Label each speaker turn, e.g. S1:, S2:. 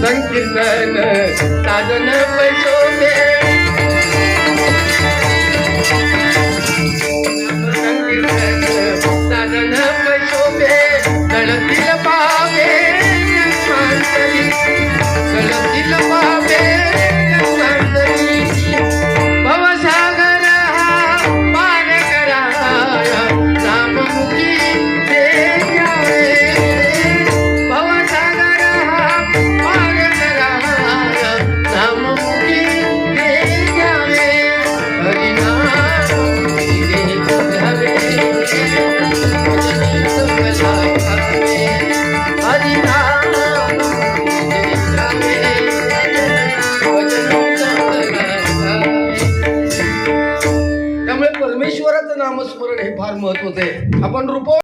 S1: સંકીર્તન સાધન પૈસો બે परमेश्वराचं नामस्मरण हे फार महत्वाचं आहे. आपण रुपो